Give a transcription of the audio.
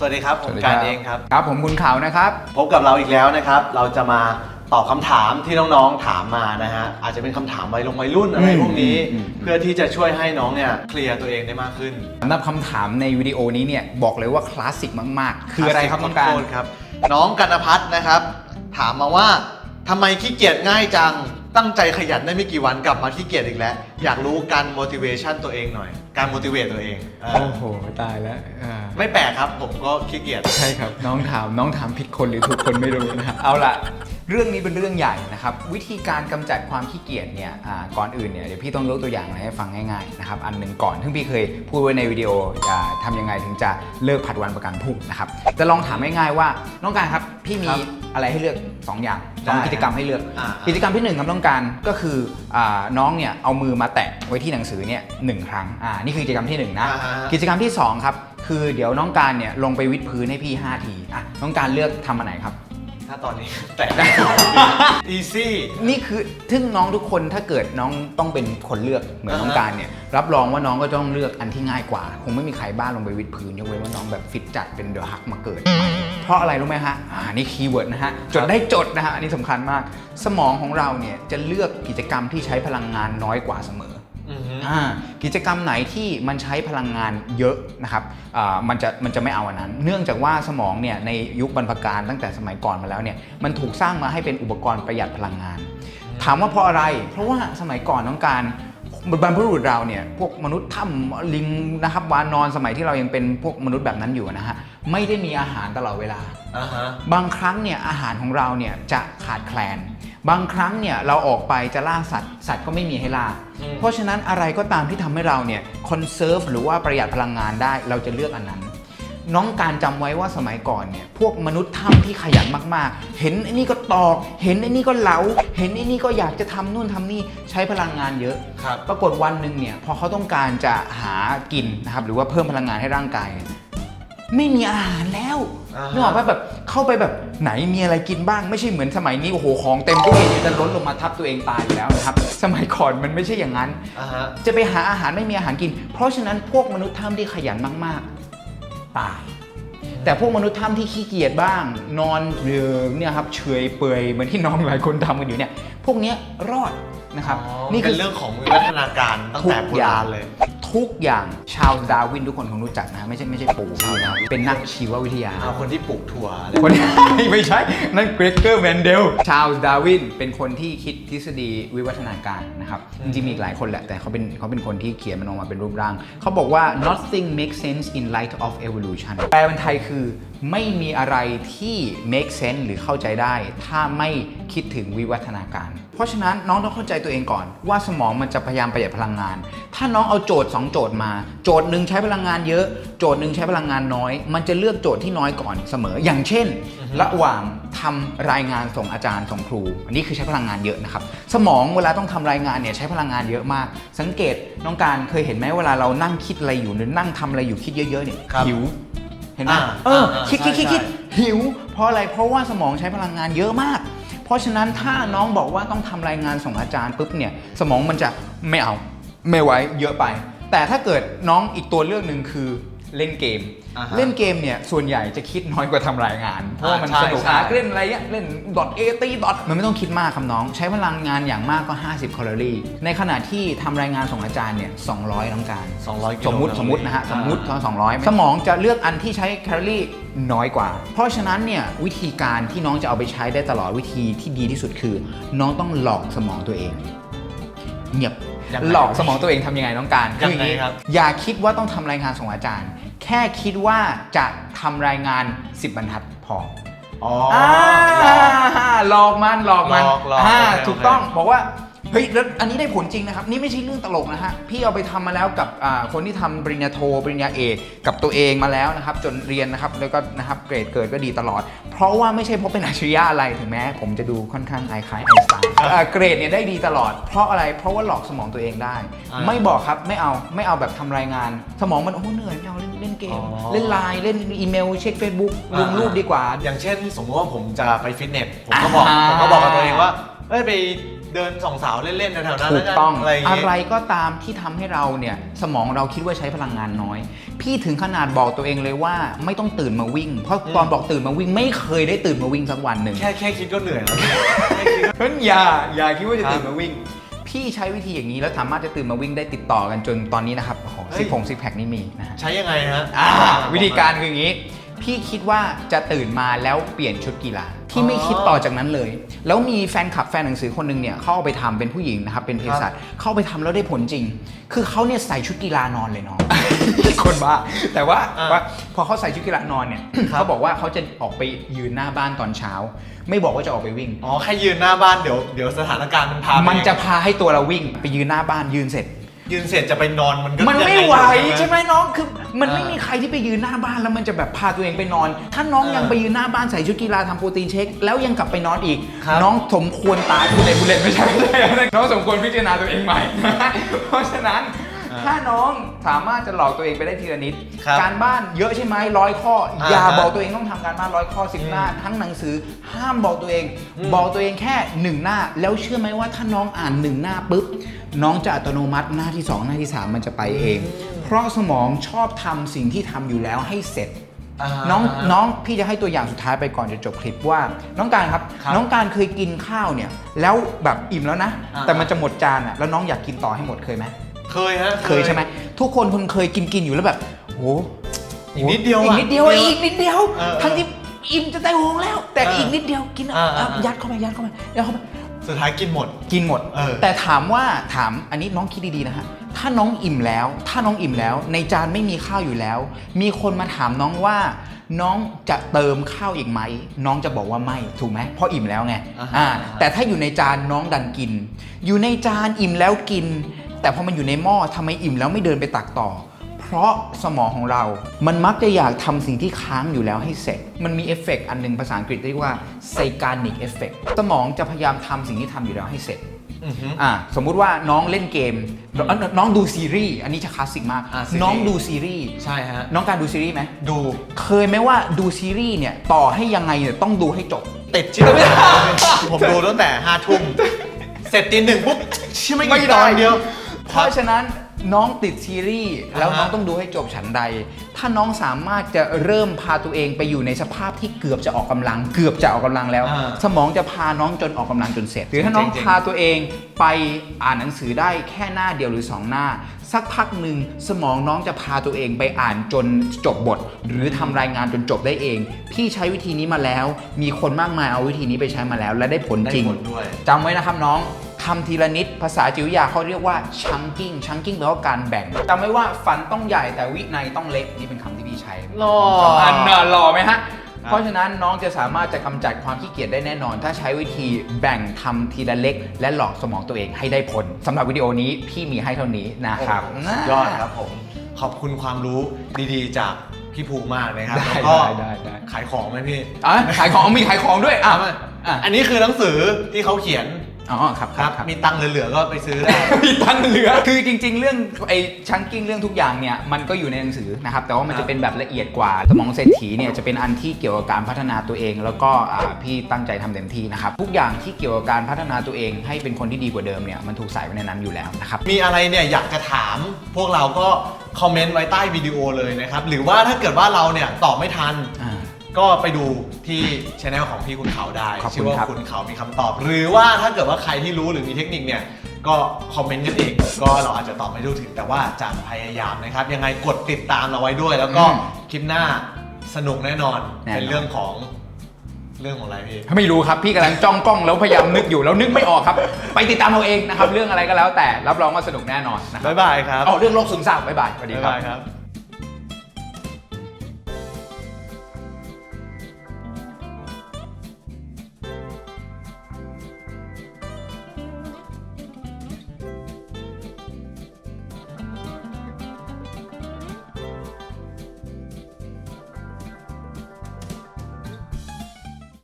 สวัสดีครับผสวัมสดีการเองครับ ครับผมคุณเขานะครับ พบกับเราอีกแล้วนะครับ เราจะมาตอบคำถามที่น้องๆถามมานะฮะอาจจะเป็นคำถามวัยลงวัยรุ่นอะไรอืมพวกนี้อืมเพื่อที่จะช่วยให้น้องเนี่ยเคลียร์ตัวเองได้มากขึ้นสำหรับคำถามในวิดีโอนี้เนี่ยบอกเลยว่าคลาสสิกมากๆ คืออะไรครับน้องการโทษครับ น้องกันพัฒน์นะครับ ถามมาว่าทำไมขี้เกียจง่ายจังตั้งใจขยันได้ไม่กี่วันกลับมาขี้เกียจอีกแล้ว อยากรู้การ motivation ตัวเองหน่อย การ motivate ตัวเองเออโอ้โหตายแล้วอ่าไม่แปลกครับผมก็ขี้เกียจ ใช่ครับน้องถามน้องถามผิดคนหรือถูกคนไม่รู้นะครับเอาละ เรื่องนี้เป็นเรื่องใหญ่นะครับ วิธีการกำจัดความขี้เกียจเนี่ยอ่าก่อนอื่นเนี่ยเดี๋ยวพี่ต้องยกตัวอย่างอะไรให้ฟังง่ายๆนะครับอันหนึ่งก่อนซึ่งพี่เคยพูดไว้ในวิดีโออ่าทำยังไงถึงจะเลิกผัดวันประกันพรุ่งนะครับจะลองถามง่ายๆว่า น้องการครับพี่มีครับอะไรให้เลือกสองอย่างสองได้กิจกรรมให้เลือกอ่ากิจกรรมที่หนึ่งครับน้องการก็คืออาน้องเนี่ยเอามือมาแตะไว้ที่หนังสือเนี่ยหนึ่งครั้งอ่านี่คือกิจกรรมที่หนึ่งนะอ่าฮะกิจกรรมที่สองครับคือเดี๋ยวน้องการเนี่ยลงไปวิดพื้นให้พี่ 5 ทีอะน้องการเลือกทำอันไหนครับ ถ้าตอนนี้แต่ easy นี่คือทึ่งน้องทุกคนถ้าเกิดน้องต้องเป็นคนเลือกเหมือนอ่าฮะน้องการเนี่ยรับรองว่าน้องก็ต้องเลือกอันที่ง่ายกว่า คงไม่มีใครบ้าลงไปวิดพื้นยกเว้นว่าน้องแบบฟิตจัดเป็นเดอะฮักมาเกิด เพราะอะไรรู้ไหมฮะอ่านี่คีย์เวิร์ดนะฮะจดได้จดนะฮะอันนี้สำคัญมาก สมองของเราเนี่ยจะเลือกกิจกรรมที่ใช้พลังงานน้อยกว่าเสมออือฮึอ่า กิจกรรมไหนที่มันใช้พลังงานเยอะนะครับอ่ามันจะมันจะไม่เอาอันนั้น เนื่องจากว่าสมองเนี่ยในยุคบรรพการตั้งแต่สมัยก่อนมาแล้วเนี่ยมันถูกสร้างมาให้เป็นอุปกรณ์ประหยัดพลังงาน ถามว่าเพราะอะไร เพราะว่าสมัยก่อนต้องการบรรพบุรุษเราเนี่ยพวกมนุษย์ถ้ำลิงนะครับวานนอนสมัยที่เรายังเป็นพวกมนุษย์แบบนั้นอยู่นะฮะไม่ได้มีอาหารตลอดเวลาอ่าฮะบางครั้งเนี่ยอาหารของเราเนี่ยจะขาดแคลน บางครั้งเนี่ยเราออกไปจะล่าสัตว์สัตว์ก็ไม่มีให้ล่า อืม เพราะฉะนั้นอะไรก็ตามที่ทำให้เราเนี่ยคอนเซิร์ฟหรือว่าประหยัดพลังงานได้เราจะเลือกอันนั้น น้องการจำไว้ว่าสมัยก่อนเนี่ยพวกมนุษย์ถ้ำที่ขยันมากๆ เห็นไอ้นี่ก็ตอก เห็นไอ้นี่ก็เหลา เห็นไอ้นี่ก็อยากจะทำนู่นทำนี่ใช้พลังงานเยอะ ครับ ปรากฏวันหนึ่งเนี่ยพอเขาต้องการจะหากินนะครับหรือว่าเพิ่มพลังงานให้ร่างกายเนี่ยไม่มีอาหารแล้วอ่าฮะ นึกออกปะแบบเข้าไปแบบไหนมีอะไรกินบ้างไม่ใช่เหมือนสมัยนี้โอ้โหของเต็มตู้เย็นจะล้นลงมาทับตัวเองตายอยู่แล้วนะครับ สมัยก่อนมันไม่ใช่อย่างนั้น อ่าฮะจะไปหาอาหารไม่มีอาหารกิน เพราะฉะนั้นพวกมนุษย์ถ้ำที่ขยันมากๆตาย แต่พวกมนุษย์ถ้ำที่ขี้เกียจบ้าง นอนเรือเนี่ยครับเฉอยเปื่อยเหมือนที่น้องหลายคนทำกันอยู่เนี่ย พวกเนี้ยรอดนะครับอ๋อนี่เป็คืนอเรื่องของวิวัฒนาการตั้งแต่โบราณเลย ทุกอย่างชาวดาร์วินทุกคนคงรู้จักนะไม่ใช่ไม่ใช่ปู่พี่นะเป็นนักชีววิทยา เอาคนที่ปลูกถั่วอะไรคน ไม่ใช่ นั่นเกรเกอร์แมนเดล ชาลส์ดาร์วินเป็นคนที่คิดทฤษฎีวิวัฒนาการนะครับ จริงๆมีอีกหลายคนแหละ แต่เขาเป็นเขาเป็นคนที่เขียนมันออกมาเป็นรูปร่าง เขาบอกว่า nothing makes sense in light of evolution แปลเป็นไทยคือไม่มีอะไรที่ make sense หรือเข้าใจได้ ถ้าไม่คิดถึงวิวัฒนาการ เพราะฉะนั้นน้องต้องเข้าใจตัวเองก่อน ว่าสมองมันจะพยายามประหยัดพลังงาน ถ้าน้องเอาโจทย์2 โจทย์มา โจทย์หนึ่งใช้พลังงานเยอะ โจทย์หนึ่งใช้พลังงานน้อย มันจะเลือกโจทย์ที่น้อยก่อนเสมอ อย่างเช่น ระหว่างทำรายงานส่งอาจารย์ส่งครู อันนี้คือใช้พลังงานเยอะนะครับ สมองเวลาต้องทำรายงานเนี่ยใช้พลังงานเยอะมาก สังเกตน้องการเคยเห็นไหมเวลาเรานั่งคิดอะไรอยู่หรือนั่งทำอะไรอยู่คิดเยอะๆเนี่ยครับหิวเห็นไหมอ่าเอออ่าคิดคิดคิดใช่คิดหิว เพราะอะไรเพราะว่าสมองใช้พลังงานเยอะมาก เพราะฉะนั้นถ้าน้องบอกว่าต้องทำรายงานส่งอาจารย์ปุ๊บเนี่ยสมองมันจะไม่เอาไม่ไหวเยอะไป แต่ถ้าเกิดน้องอีกตัวเลือกหนึ่งคือเล่นเกม อ่าฮะเล่นเกมเนี่ยส่วนใหญ่จะคิดน้อยกว่าทำรายงาน เพราะว่ามันใช่สนุกใช่อะเล่นอะไรเงี้ยเล่นดอทเอตีดอทมันไม่ต้องคิดมากครับน้อง ใช้พลังงานอย่างมากก็ 50แคลอรี่ ในขณะที่ทำรายงานส่งอาจารย์เนี่ย200น้องการ 200กิโลสมมุติแคลอรี่สมมุตินะฮะ สมมุติอ่าสองร้อยสมองจะเลือกอันที่ใช้แคลอรี่น้อยกว่า เพราะฉะนั้นเนี่ยวิธีการที่น้องจะเอาไปใช้ได้ตลอดวิธีที่ดีที่สุดคือ น้องต้องหลอกสมองตัวเอง เงียบ ยังไงหลอกสมองตัวเองทำยังไงน้องการยังไงอครับ อย่าคิดว่าต้องทำรายงานส่งอาจารย์ แค่คิดว่าจะทำรายงาน 10 บรรทัดพอ อ๋อ อ่าหลอกมันหลอกมันหลอกหลอกอ่าโอเคถูกต้องบอกว่าเฮ้ยแล้วอันนี้ได้ผลจริงนะครับ นี่ไม่ใช่เรื่องตลกนะฮะพี่เอาไปทำมาแล้วกับอ่าคนที่ทำปริญญาโทปริญญาเอกกับตัวเองมาแล้วนะครับ จนเรียนนะครับแล้วก็นะครับเกรดเกิดก็ดีตลอด เพราะว่าไม่ใช่เพราะเป็นอัจฉริยะอะไรถึงแม้ ผมจะดูค่อนข้างไอคล้ายไอน์สไต น์อ่าเกรดเนี่ยได้ดีตลอด เพราะอะไรเพราะว่าหลอกสมองตัวเองได้ อ่าไม่บอกครับไม่เอาไม่เอาแบบทำรายงาน สมองมันโอ้โหเหนื่อยไม่เอาเล่นเล่นเกม อ๋อเล่นไลน์เล่นอีเมล เช็คเฟซบุ๊กลงรูปดีกว่า อย่างเช่น สมมติว่าผมจะไปฟิตเนสผมก็บอกอ่า ผมก็บอกกับตัวเองว่า เอ้ยไปเดินสองสาวเล่นๆแถวๆนั้นถูแล้วกกันต้องอะไรอย่างอะงี้ไรก็ตามที่ทำให้เราเนี่ยสมองเราคิดว่าใช้พลังงานน้อย พี่ถึงขนาดบอกตัวเองเลยว่าไม่ต้องตื่นมาวิ่ง เพราะตอนบอกตื่นมาวิ่งไม่เคยได้ตื่นมาวิ่งสักวันหนึ่ง แค่แค่คิดก็เหนื่อยแล้ว เพราะฉะนั้นอย่าอย่าคิดว่าจะครับตื่นมาวิ่ง พี่ใช้วิธีอย่างนี้แล้วสามารถจะตื่นมาวิ่งได้ติดต่อกันจนตอนนี้นะครับโอ้โหเฮ้ย ซิกผงซิกแพคนี่มีนะฮะใช้ยังไงฮะอ่าวิธีการคืออย่างนี้ พี่คิดว่าจะตื่นมาแล้วเปลี่ยนชุดกีฬา ที่ไม่คิดต่อจากนั้นเลย แล้วมีแฟนคลับแฟนหนังสือคนหนึ่งเนี่ยเข้าเอาไปทำเป็นผู้หญิงนะครับเป็นเภสัชเข้าไปทำแล้วได้ผลจริง คือเขาเนี่ยใส่ชุดกีฬานอนเลยน้องคนบ้าแต่ว่าอ่าว่าพอเขาใส่ชุดกีฬานอนเนี่ยครับเขาบอกว่าเขาจะออกไปยืนหน้าบ้านตอนเช้า ไม่บอกว่าจะออกไปวิ่งอ๋อแค่ยืนหน้าบ้านเดี๋ยวเดี๋ยวสถานการณ์มันพาไปมันจะพาให้ตัวเราวิ่งไปยืนหน้าบ้านยืนเสร็จ ยืนเสร็จจะไปนอนมันก็มันไม่ยังงไหวอยู่ใช่ไหมน้องคือมันอ่าไม่มีใครที่ไปยืนหน้าบ้านแล้วมันจะแบบพาตัวเองไปนอน ถ้าน้องเออยังไปยืนหน้าบ้านใส่ชุดกีฬาทำโปรตีนเช็ค แล้วยังกลับไปนอนอีกครับน้องสมควรตายบุเรนบุเรนไม่ใช่ไม่ใช่น้องสมควรพิจารณาตัวเองใหม่ เพราะฉะนั้นถ้าน้องสามารถจะหลอกตัวเองไปได้ทีละนิดครับการบ้านเยอะใช่ไหมร้อยข้ออ่าอย่าฮะบอกตัวเองต้องทำการบ้านร้อยข้อสิบหน้า ทั้งหนังสือห้ามบอกตัวเองอืมบอกตัวเองแค่หนึ่งหน้า แล้วเชื่อไหมว่าถ้าน้องอ่านหนึ่งหน้าปุ๊บ น้องจะอัตโนมัติหน้าที่สองหน้าที่สามมันจะไปเอง เพราะสมองชอบทำสิ่งที่ทำอยู่แล้วให้เสร็จา น้องน้องพี่จะให้ตัวอย่างสุดท้ายไปก่อนจะจบคลิปว่า น้องการครับ ครับน้องการเคยกินข้าวเนี่ย แล้วแบบอิ่มแล้วนะ อ่า แต่มันจะหมดจานอะแล้วน้องอยากกินต่อให้หมดเคยไหมเคยฮะ เคยใช่ไหมทุกคนคนเคยกินกินอยู่แล้วแบบโหอีกนิดเดียวอีกนิดเดียวอะอีกนิดเดียวเออทั้งที่อิ่มจะได้โหงแล้ว แต่เอออีอีกนิดเดียวกินเออเออเอายัดเข้าไปยัดเข้าไปยัดเข้าไป สุดท้ายกินหมด กินหมด เออ แต่ถามว่าถามอันนี้น้องคิดดีๆนะฮะ ถ้าน้องอิ่มแล้ว ถ้าน้องอิ่มแล้ว ในจานไม่มีข้าวอยู่แล้ว มีคนมาถามน้องว่า น้องจะเติมข้าวอีกไหม น้องจะบอกว่าไม่ถูกไหมเพราะอิ่มแล้วไงอ่าฮะ อ่าแต่ถ้าอยู่ในจานน้องดันกิน อยู่ในจานอิ่มแล้วกิน แต่พอมันอยู่ในหม้อทำไมอิ่มแล้วไม่เดินไปตักต่อ เพราะสมองของเรา มันมักจะอยากทำสิ่งที่ค้างอยู่แล้วให้เสร็จ มันมีเอฟเฟกต์อันหนึงภาษาอังกฤษเรียกว่า psychanic effect สมองจะพยายามทำสิ่งที่ทำอยู่แล้วให้เสร็จอือฮึอ่าสมมุติว่าน้องเล่นเกมน้องน้องดูซีรีส์อันนี้จะคลาสสิกมากอ่าซีรีส์น้องดูซีรีส์ใช่ฮะน้องการดูซีรีส์ไหมดูเคยไหมว่าดูซีรีส์เนี่ยต่อให้ยังไงเนี่ยต้องดูให้จบติดชิบผมดูตั้งแต่ห้าทุ่มเสร็จตีหนึ่งปุ๊บเชื่อไม่ไม่กี่ได้ตอนเดียว เพราะฉะนั้น น้องติดซีรีส์แล้วอ่าฮะน้องต้องดูให้จบฉันใด ถ้าน้องสามารถจะเริ่มพาตัวเองไปอยู่ในสภาพที่เกือบจะออกกำลัง เกือบจะออกกำลังแล้วอ่าสมองจะพาน้องจนออกกำลังจนเสร็จ หรือถ้าน้องจริงๆพาตัวเองไปอ่านหนังสือได้แค่หน้าเดียวหรือสองหน้า สักพักหนึ่งสมองน้องจะพาตัวเองไปอ่านจนจบบท หรือทำรายงานจนจบได้เอง พี่ใช้วิธีนี้มาแล้ว มีคนมากมายเอาวิธีนี้ไปใช้มาแล้ว และได้ผลได้จริงผลด้วยจำไว้นะครับน้อง ทำทีละนิด ภาษาจิตวิทยาเขาเรียกว่า chunking chunking แปลว่าการแบ่งจำไว้ว่าฝันต้องใหญ่แต่วินัยต้องเล็กนี่เป็นคำที่พี่ใช้หล่ออันน่ะหล่อไหมฮะครับเพราะฉะนั้นน้องจะสามารถจะกำจัดความขี้เกียจได้แน่นอน ถ้าใช้วิธีแบ่งทำทีละเล็ก และหลอกสมองตัวเองให้ได้ผลสำหรับวิดีโอนี้พี่มีให้เท่านี้นะครับโอ้โหสุดยอดครับผมขอบคุณความรู้ดีๆ จากพี่ภูมากนะครับได้แล้วก็ได้ได้ได้ขายของไหมพี่อะขายของมีขายของด้วยอะอะอะอันนี้คือหนังสือที่เขาเขียน อ๋อครับครับครับมีตังค์เหลือๆก็ไปซื้อได้ มีตังค์เหลือ คือจริง ๆ เรื่องไอ้ชังกิ้งเรื่องทุกอย่างเนี่ยมันก็อยู่ในหนังสือนะครับ แต่ว่ามันครัจะบเป็นแบบละเอียดกว่าสมองเศรษฐีเนี่ยจะเป็นอันที่เกี่ยวกับการพัฒนาตัวเอง แล้วก็อ่าพี่ตั้งใจทำเต็มที่นะครับ ทุกอย่างที่เกี่ยวกับการพัฒนาตัวเอง ให้เป็นคนที่ดีกว่าเดิมเนี่ยมันถูกใส่ไว้ในนั้นอยู่แล้วนะครับ มีอะไรเนี่ยอยากจะถาม พวกเราก็คอมเมนต์ไว้ใต้วิดีโอเลยนะครับ หรือว่าถ้าเกิดว่าเราเนี่ยตอบไม่ทัน อ่า ก็ไปดูที่ช anel ของพี่คุณเขาได้ขอบคุณชื่อว่าครับ คุณเขามีคำตอบ หรือว่าถ้าเกิดว่าใครที่รู้หรือมีเทคนิคเนี่ย ก็คอมเมนต์กันเอง ก็เราอาจจะตอบไม่รู้ถึง แต่ว่าจะพยายามนะครับ ยังไงกดติดตามเราไว้ด้วย แล้วก็คลิปหน้าสนุกแน่นอน แน่นอน เป็นเรื่องของเรื่องของอะไรพี่ ไม่รู้ครับพี่กำลังจ้องกล้องแล้วพยายามนึกอยู่แล้วนึกไม่ออกครับ ไปติดตามเราเองนะครับเรื่องอะไรก็แล้วแต่รับรองว่าสนุกแน่นอนนะครับบ๊ายบายครับ เอาเรื่องโรคซึมเศร้าบ๊ายบายสวัสดีบ๊ายครับ บายครับ